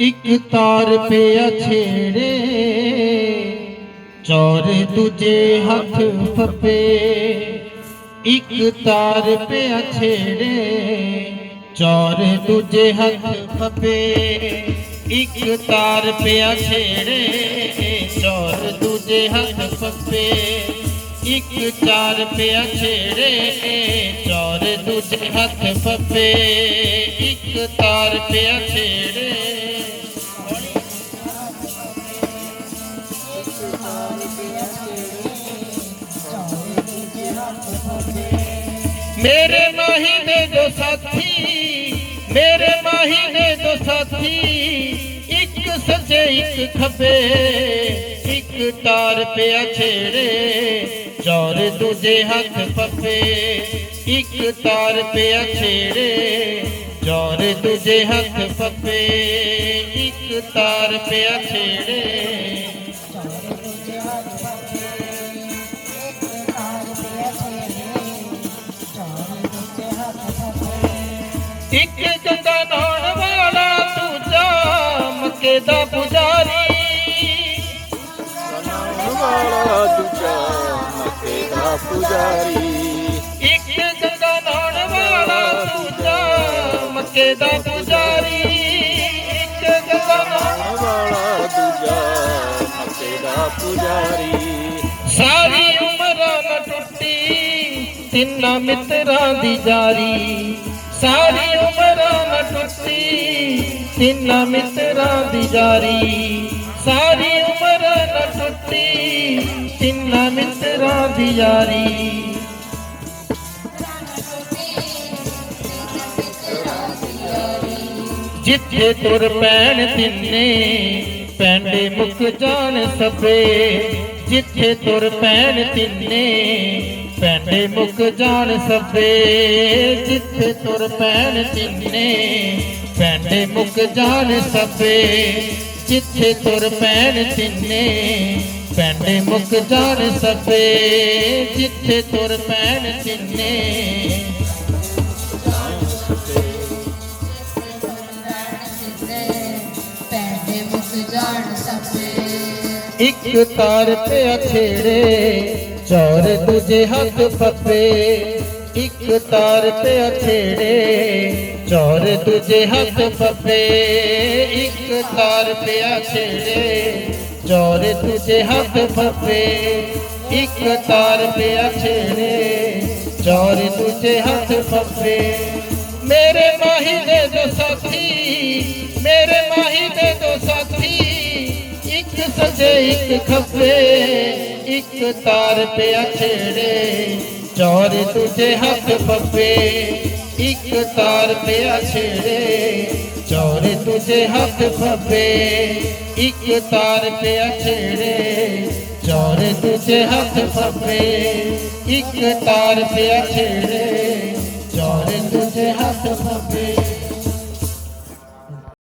ਇੱਕ ਤਾਰ ਪਿਆ ਛੇੜੇ, ਚੋਰ ਦੂਜੇ ਹੱਥ ਫੱਪੇ ਇੱਕ ਤਾਰ ਪਿਆ ਛੇੜੇ, ਚੋਰ ਦੂਜੇ ਹੱਥ ਫੱਪੇ ਇੱਕ ਤਾਰ ਪਿਆ ਛੇੜੇ, ਚੋਰ ਦੂਜੇ ਹੱਥ ਫੱਪੇ ਇੱਕ ਚਾਰ ਪਿਆ ਛੇੜੇ, ਚੋਰ ਦੂਜੇ ਹੱਥ ਫੱਪੇ ਇੱਕ ਤਾਰ ਪਿਆ ਛੇੜੇ। ਮੇਰੇ ਮਾਹੀ ਦੇ ਦੋ ਸਾਥੀ, ਮੇਰੇ ਮਾਹੀ ਦੇ ਦੋ ਸਾਥੀ, ਇੱਕ ਸੱਜੇ, ਇੱਕ ਖੱਬੇ, ਇੱਕ ਤਾਰ ਪਿਆ ਛੇੜੇ, ਚੌਰ ਦੂਜੇ ਹੱਥ ਫੱਫੇ, ਇੱਕ ਤਾਰ ਪਿਆ ਛੇੜੇ, ਚੌਰ ਦੂਜੇ ਹੱਥ ਫੱਫੇ, ਇੱਕ ਤਾਰ ਪਿਆ ਛੇੜੇ। ਇੱਕ ਗੰਗਾ ਨਹਾਉਣ ਵਾਲਾ ਦੂਜਾ ਮੱਕੇ ਦਾ ਪੁਜਾਰੀ। ਵਾਲਾ ਦੂਜਾ ਮੱਕੇ ਦਾ ਪੁਜਾਰੀ। ਇੱਕ ਗੰਗਾ ਨਹਾਉਣ ਵਾਲਾ ਦੂਜਾ ਮੱਕੇ ਦਾ ਪੁਜਾਰੀ। ਇੱਕ ਗੰਗਾ ਨਹਾਉਣ ਵਾਲਾ ਦੂਜਾ ਮੱਕੇ ਦਾ ਪੁਜਾਰੀ। ਸਾਰੀ ਉਮਰ ਨ ਟੁੱਟੀ ਤਿੰਨਾਂ ਮਿੱਤਰਾਂ ਦੀ ਜਾਰੀ। ਸਾਰੀ ਉਮਰ ਨ ਟੁੱਟੀ ਤਿੰਨਾਂ ਮਿੱਤਰਾਂ ਦੀ ਜਾਰੀ। ਸਾਰੀ ਉਮਰ ਨ ਟੁੱਟੀ ਤਿੰਨਾਂ ਮਿੱਤਰਾਂ ਦੀ ਯਾਰੀ। ਜਿੱਥੇ ਤੁਰ ਪੈਣ ਤਿੰਨੇ ਪੈਂਡੇ ਮੁੱਕ ਜਾਣ ਸਭੇ ਜਿੱਥੇ ਤੁਰ ਪੈਣ ਤਿੰਨੇ ਪੈਂਡੇ ਮੁੱਕ ਜਾਣ ਸਭੇ ਜਿੱਥੇ ਤੁਰ ਪੈਣ ਤਿੰਨੇ। ਪੈਂਡੇ ਮੁੱਕ ਜਾਣ ਸਭੇ ਜਿੱਥੇ ਤੁਰ ਪੈਣ ਤਿੰਨੇ। ਪੈਂਡੇ ਮੁੱਕ ਜਾਣ ਸਭੇ ਜਿੱਥੇ ਤੁਰ ਪੈਣ ਤਿੰਨੇ। ਇੱਕ ਤਾਰ ਪਿਆ ਛੇੜੇ ਚੌਰ ਦੂਜੇ ਹੱਥ ਫੱਫੇ, ਇੱਕ ਤਾਰ ਪਿਆ ਛੇੜੇ ਚੌਰ ਦੂਜੇ ਹੱਥ ਫੱਫੇ, ਇੱਕ ਤਾਰ ਪਿਆ ਛੇੜੇ ਚੌਰ ਦੂਜੇ ਹੱਥ ਫੱਫੇ, ਇੱਕ ਤਾਰ ਪਿਆ ਛੇੜੇ ਚੌਰ ਦੂਜੇ ਹੱਥ ਫੱਫੇ, ਮੇਰੇ ਮਾਹੀ ਦੇ ਦੋ ਸਾਥੀ, ਮੇਰੇ ਮਾਹੀ ਦੇ ਦੋ ਸੱਜੇ ਇੱਕ ਖੱਬੇ, ਇੱਕ ਤਾਰ ਪਿਆ ਛੇੜੇ ਚੌਰ ਤੁਝੇ ਹੱਥ ਫੱਫੇ ਇੱਕ ਤਾਰ ਪਿਆ ਛੇੜੇ ਚੌਰ ਤੁਝੇ ਹੱਥ ਫੱਫੇ ਇੱਕ ਤਾਰ ਪਿਆ ਛੇੜੇ ਚੌਰ ਤੁਝੇ ਹੱਥ ਫੱਫੇ ਇੱਕ ਤਾਰ ਪਿਆ ਛੇੜੇ ਚੌਰ ਤੁਝੇ ਹੱਥ ਫੱਫੇ